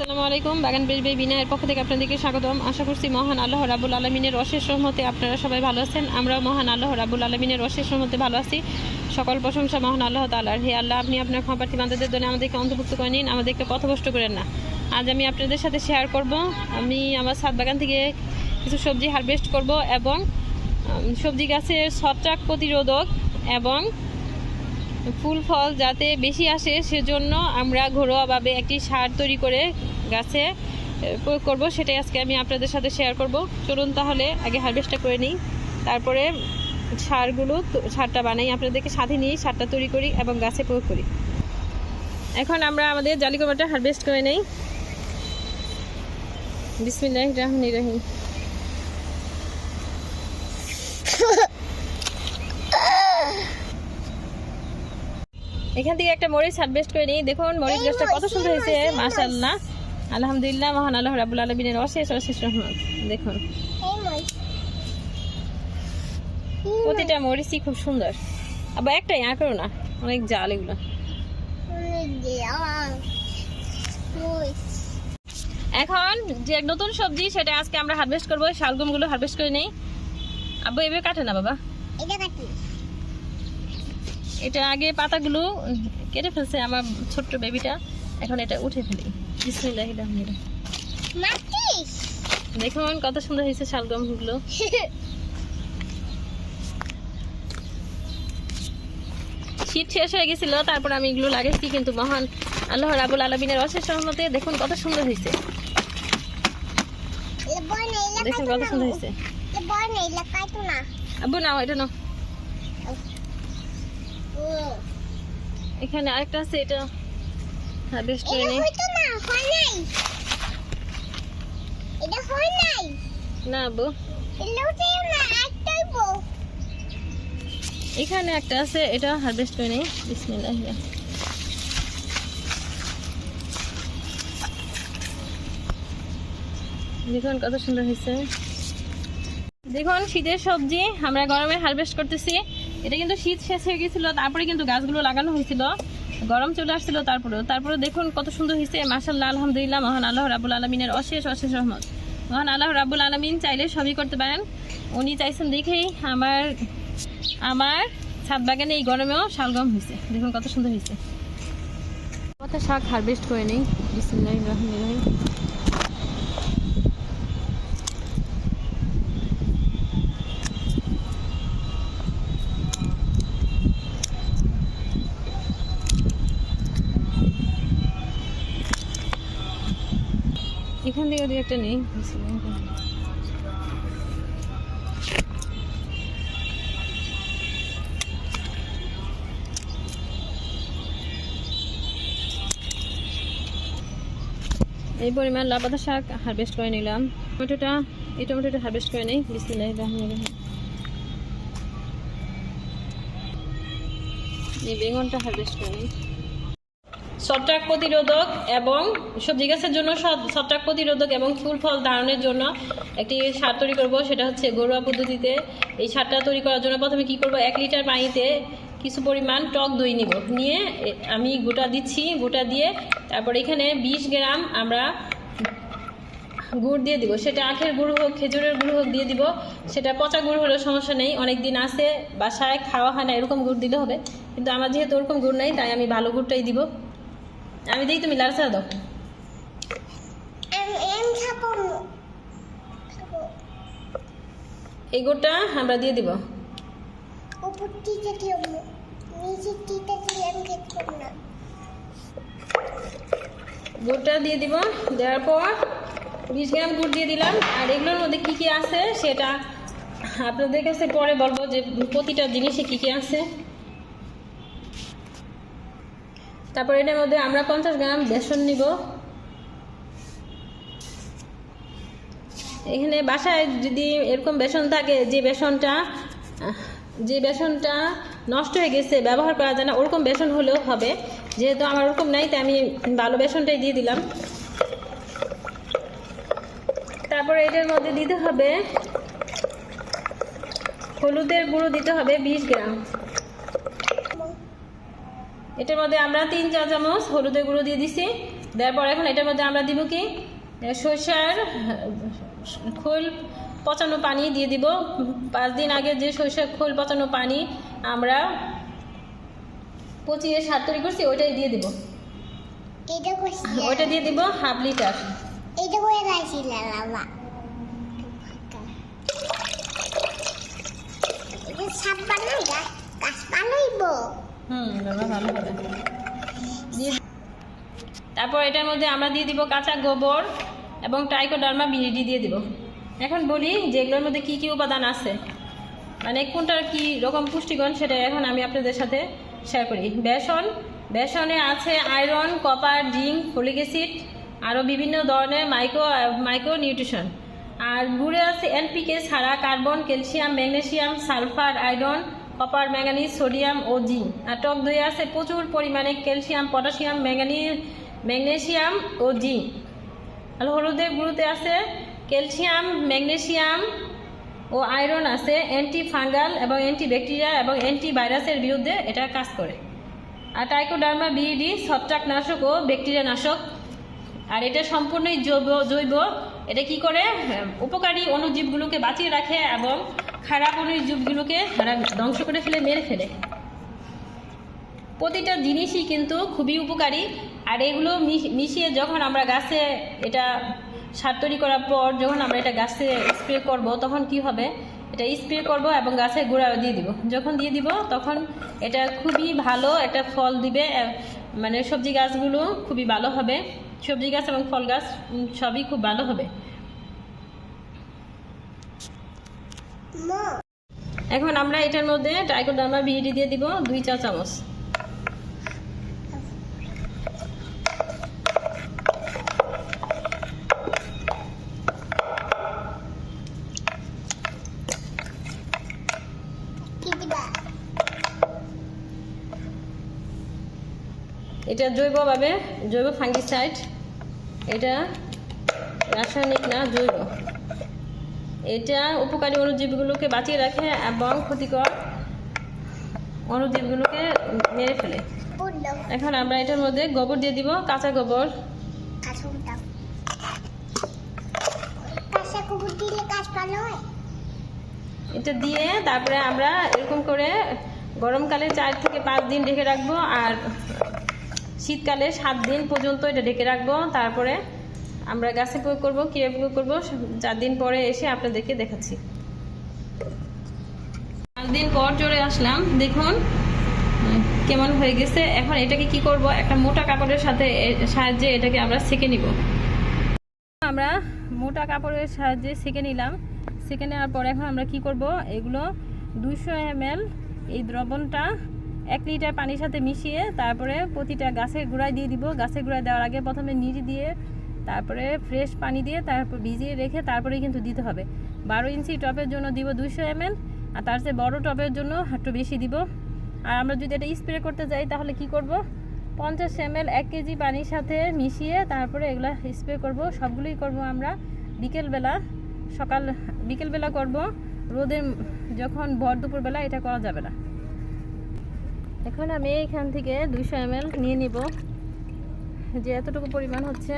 আসসালামু আলাইকুম। বাগান বেজবে বিনায়ের পক্ষ থেকে আপনাদেরকে স্বাগতম। আশা করছি মহান আল্লাহ রাবুল আলমিনের অশেষ রহমতে আপনারা সবাই ভালো আছেন। আমরাও মহান আল্লাহ রাবুল আলমিনের অশেষ রহমতে ভালো আছি। সকল প্রশংসা মহান আল্লাহ তালার হে আল্লাহ, আপনি আপনার ক্ষমাপ্রার্থী বান্ধবদের জন্য আমাদেরকে অন্তর্ভুক্ত করে নিন। আমাদেরকে পথভ্রষ্ট করেন না। আজ আমি আপনাদের সাথে শেয়ার করব। আমি আমার ছাদ বাগান থেকে কিছু সবজি হারভেস্ট করব এবং সবজি গাছের ছত্রাক প্রতিরোধক এবং ফুল ফল যাতে বেশি আসে সেজন্য আমরা ঘরোয়াভাবে একটি সার তৈরি করে গাছে প্রয়োগ করব। সেটাই আজকে আমি আপনাদের সাথে শেয়ার করব। চলুন তাহলে আগে হারভেস্টটা করে নিই। তারপরে সারগুলো সারটা বানাই। আপনাদেরকে সাথে নিয়ে সারটা তৈরি করি এবং গাছে প্রয়োগ করি। এখন আমরা আমাদের জালিকমাটা হারভেস্ট করে নেই। বিসমিল্লাহ রহমান রহিম। এখান থেকে একটা মরিচ হারভেস্ট করে নিই। দেখুন মরিচ গাছটা কত সুন্দর হয়েছে মাশাআল্লাহ। আলহামদুলিল্লাহ মহান আল্লাহ রাবুল আলমিনের অশেষ অশেষ রহমত। দেখুন। প্রতিটা মরিচই খুব সুন্দর। আবার একটাই আঁকড়ো না। অনেক জাল এগুলো। এখন যে এক নতুন সবজি সেটা আজকে আমরা হারভেস্ট করব। শালগমগুলো হারভেস্ট করে নেই। আব্বু এভাবে কাটে না বাবা? এটা আগে পাতাগুলো কেটে ফেলছে আমার ছোট্ট বেবিটা এখন এটা উঠে ফেলি। দেখুন কত সুন্দর হয়েছে শালগমগুলো শীত শেষ হয়ে গেছিল তারপর আমি এগুলো লাগাইছি কিন্তু মহান আল্লাহ রাবুল আলমিনের অশেষ রহমতে দেখুন কত সুন্দর হয়েছে। দেখুন কত সুন্দর হয়েছে। আব্বু নাও এটা নাও। এখানে আরেকটা আছে এটা হারভেস্ট করে নিই। না আব্বু এখানে একটা আছে এটা হারভেস্ট করে নিই বিসমিল্লাহ। দেখুন কত সুন্দর হয়েছে। দেখুন শীতের সবজি আমরা গরমে হারভেস্ট করতেছি। এটা কিন্তু শীত শেষ হয়ে গেছিল, তারপরে কিন্তু গাছগুলো লাগানো হয়েছিল। গরম চলে আসছিল তারপরে তারপরে দেখুন কত সুন্দর হয়েছে। মাসাল্লাহ আলহামদুলিল্লাহ, মহান আল্লাহ রাবুল আলমিনের অশেষ অশেষ রহমত। মহান আল্লাহ রাবুল আলমিন চাইলে সবই করতে পারেন। উনি চাইছেন দেখেই আমার আমার ছাদ বাগানে এই গরমেও শালগম হয়েছে। দেখুন কত সুন্দর হয়েছে। কত শাক হারভেস্ট করে নেই। বিসমুল্লাহ রহমান রহিম। এখান থেকে দু একটা নেই। এই পরিমাণ লাপাতা শাক হারভেস্ট করে নিলাম। টমেটোটা, এই টমেটোটা হারভেস্ট করে নিই। বিসমিল্লাহির রহমানির রহিম। এই বেগুনটা হারভেস্ট করে নিই। ছত্রাক প্রতিরোধক এবং সবজি গাছের জন্য ছত্রাক প্রতিরোধক এবং ফুল ফল ধারণের জন্য একটি সার তৈরি করব, সেটা হচ্ছে ঘরোয়া পদ্ধতিতে। এই সারটা তৈরি করার জন্য প্রথমে কি করব, এক লিটার পানিতে কিছু পরিমাণ টক দই নিব। নিয়ে আমি গোটা দিচ্ছি, গোটা দিয়ে তারপর এখানে বিশ গ্রাম আমরা গুড় দিয়ে দিব। সেটা আখের গুড় হোক, খেজুরের গুড় হোক দিয়ে দিব। সেটা পচা গুড় হলেও সমস্যা নেই অনেক দিন আছে, বাসায় খাওয়া হয় না, এরকম গুড় দিলে হবে। কিন্তু আমার যেহেতু ওরকম গুড় নেই, তাই আমি ভালো গুড়টাই দিব। আমি দিই তুমি লাল ছাড়া দাও। এই গুড়টা আমরা দিয়ে দিব। গুড়টা দিয়ে দিব। দেওয়ার পর বিশ গ্রাম গুড় দিয়ে দিলাম। আর এগুলোর মধ্যে কি কি আছে সেটা আপনাদের কাছে পরে বলব যে প্রতিটা জিনিসে কি কি আছে। তারপর এটার মধ্যে আমরা পঞ্চাশ গ্রাম বেসন নিব। এখানে বাসায় যদি এরকম বেসন থাকে, যে বেসনটা যে বেসনটা নষ্ট হয়ে গেছে, ব্যবহার করা যায় না, ওরকম বেসন হলেও হবে। যেহেতু আমার ওরকম নাই, তাই আমি ভালো বেসনটাই দিয়ে দিলাম। তারপর এটার মধ্যে দিতে হবে হলুদের গুঁড়ো দিতে হবে বিশ গ্রাম। এটার মধ্যে আমরা তিন চা চামচ হলুদের গুঁড়ো দিয়ে দিছি। দেওয়ার পর এখন এটার মধ্যে আমরা দিব কি? সরিষার খোল পচানো পানি দিয়ে দিব। পাঁচ দিন আগে যে সরিষার খোল পচানো পানি আমরা পচিয়ে সার তৈরি করছি ওইটাই দিয়ে দিব। ওইটা দিয়ে দিব হাফ লিটার। সাপ বানাই গাছ বানাইব। হুম ভালো দিয়ে তারপর এটার মধ্যে আমরা দিয়ে দিব কাঁচা গোবর এবং টাইকোডার্মা বিরিডি দিয়ে দিব। এখন বলি যে এগুলোর মধ্যে কি কি উপাদান আছে। মানে কোনটার কি রকম পুষ্টিগুণ সেটা এখন আমি আপনাদের সাথে শেয়ার করি। বেসন, বেসনে আছে iron, copper, zinc, folic acid, আরও বিভিন্ন ধরনের মাইক্রো মাইক্রো নিউট্রিশন আর গুড়ে আছে এনপিকে ছাড়া carbon, calcium, magnesium, sulphur, iron copper manganese sodium ও জিঙ্ক আর টক দই আছে প্রচুর পরিমাণে ক্যালসিয়াম পটাশিয়াম ম্যাঙ্গানিজ ম্যাগনেসিয়াম ও জিঙ্ক আর হলুদের গুঁড়োতে আছে ক্যালসিয়াম ম্যাগনেসিয়াম ও আয়রন আছে অ্যান্টি ফাঙ্গাল এবং অ্যান্টি ব্যাকটেরিয়া এবং অ্যান্টি ভাইরাসের বিরুদ্ধে এটা কাজ করে। আর টাইকোডার্মা বিডি ছত্রাকনাশক ও ব্যাকটেরিয়া নাশক আর এটা সম্পূর্ণই জৈব জৈব এটা কি করে? উপকারী অণুজীবগুলোকে বাঁচিয়ে রাখে এবং খারাপ অণুজীবগুলোকে ধ্বংস করে ফেলে, মেরে ফেলে। প্রতিটা জিনিসই কিন্তু খুবই উপকারী। আর এগুলো মিশিয়ে যখন আমরা গাছে এটা সার তৈরি করার পর যখন আমরা এটা গাছে স্প্রে করব, তখন কি হবে? এটা স্প্রে করব এবং গাছে গোড়া দিয়ে দিব। যখন দিয়ে দিব, তখন এটা খুবই ভালো একটা ফল দিবে। মানে সবজি গাছগুলো খুবই ভালো হবে। সবজি গাছ এবং ফল গাছ সবই খুব ভালো হবে। এখন আমরা এটার মধ্যে টাইকোডার্মা বিডি দিয়ে দিব দুই চা চামচ। এটা জৈবভাবে, জৈব ফাঙ্গিসাইড এটা রাসায়নিক না জৈব। এটা উপকারী অণুজীবগুলোকে বাঁচিয়ে রাখে এবং ক্ষতিকর অণুজীবগুলোকে মেরে ফেলে। এখন আমরা এটার মধ্যে গোবর দিয়ে দিব, কাঁচা গোবর। এটা দিয়ে তারপরে আমরা এরকম করে গরমকালে চার থেকে পাঁচ দিন রেখে রাখব আর শীতকালে সাত দিন পর্যন্ত এটা ঢেকে রাখব, তারপরে আমরা গাছে প্রয়োগ করব, কীভাবে প্রয়োগ করব, চার দিন পরে এসে আপনাদেরকে দেখাচ্ছি। পাঁচ দিন পর চলে আসলাম, দেখুন, কেমন হয়ে গেছে। এখন এটাকে কি করব, একটা মোটা কাপড়ের সাথে সাহায্যে এটাকে আমরা সেকে নিব। আমরা মোটা কাপড়ের সাহায্যে সেকে নিলাম। সেকে নেওয়ার পর এখন আমরা কি করব, এগুলো দুশো এমএল এই দ্রবণটা এক লিটার পানির সাথে মিশিয়ে তারপরে প্রতিটা গাছের গোড়ায় দিয়ে দিব। গাছের গোড়ায় দেওয়ার আগে প্রথমে নিড়ি দিয়ে, তারপরে ফ্রেশ পানি দিয়ে তারপর ভিজিয়ে রেখে তারপরে কিন্তু দিতে হবে। বারো ইঞ্চি টপের জন্য দিব দুইশো এমএল, আর তার চেয়ে বড়ো টপের জন্য একটু বেশি দিব। আর আমরা যদি এটা স্প্রে করতে যাই, তাহলে কি করব? পঞ্চাশ এমএল, এক কেজি পানির সাথে মিশিয়ে তারপরে এগুলা স্প্রে করব। সবগুলোই করব আমরা বিকেলবেলা। সকাল, বিকেলবেলা করব। রোদের, যখন ভর দুপুরবেলা, এটা করা যাবে না। এখন আমি এইখান থেকে দুইশো এমএল নিয়ে নিব। যে এতটুকু পরিমাণ হচ্ছে,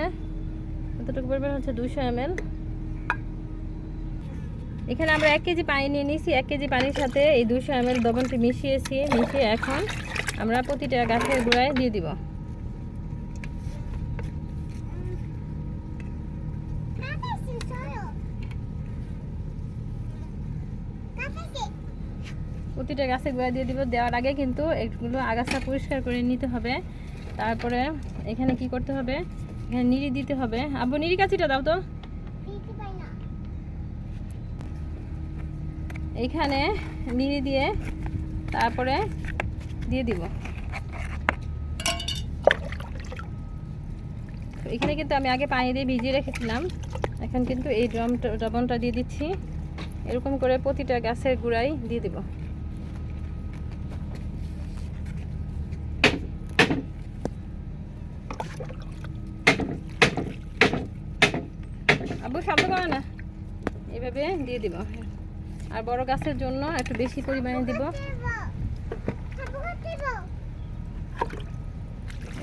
এতটুকু পরিমাণ হচ্ছে দুইশো এমএল। এখানে আমরা এক কেজি পানি নিয়ে নিয়েছি। এক কেজি পানির সাথে এই দুশো এম এল দ্রবণটি মিশিয়েছি, মিশিয়ে এখন আমরা প্রতিটা গাছের গোড়ায় দিয়ে দিব। প্রতিটা গাছের গোড়ায় দিয়ে দিব। দেওয়ার আগে কিন্তু এগুলো আগাছা পরিষ্কার করে নিতে হবে। তারপরে এখানে কি করতে হবে? এখানে নিড়ি দিতে হবে। আব্বু, নিড়ি কাছিটা দাও তো। দিতে পাই না এইখানে নিড়ি দিয়ে তারপরে দিয়ে দিব। এখানে কিন্তু আমি আগে পানি দিয়ে ভিজিয়ে রেখেছিলাম। এখন কিন্তু এই ড্রামটা ড্রবনটা দিয়ে দিচ্ছি। এরকম করে প্রতিটা গাছের গুঁড়াই দিয়ে দিব। না। এভাবে দিয়ে দিব। আর বড় গাছের জন্য একটু বেশি পরিমাণে দেব।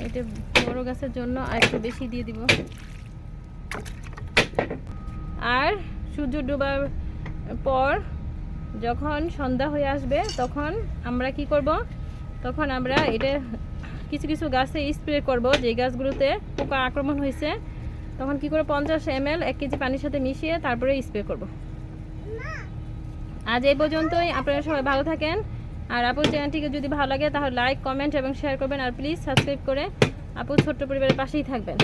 এটা বড় গাছের জন্য আর একটু বেশি দিয়ে দিব। আর সূর্য ডোবার পর যখন সন্ধ্যা হয়ে আসবে, তখন আমরা কি করব? তখন আমরা এটা কিছু কিছু গাছে স্প্রে করব। যে গাছগুলোতে পোকা আক্রমণ হয়েছে তখন কি করে পঞ্চাশ এম এল এক কেজি পানির সাথে মিশিয়ে তারপরে স্প্রে করব। আজ এই পর্যন্তই, আপনারা সবাই ভালো থাকেন। আর আপুর চ্যানেলটিকে যদি ভালো লাগে, তাহলে লাইক কমেন্ট এবং শেয়ার করবেন, আর প্লিজ সাবস্ক্রাইব করে আপুর ছোট্ট পরিবারের পাশেই থাকবেন।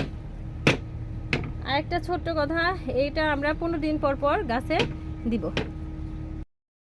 আর একটা ছোট্ট কথা, এইটা আমরা পনেরো দিন পর পর গাছে দিব।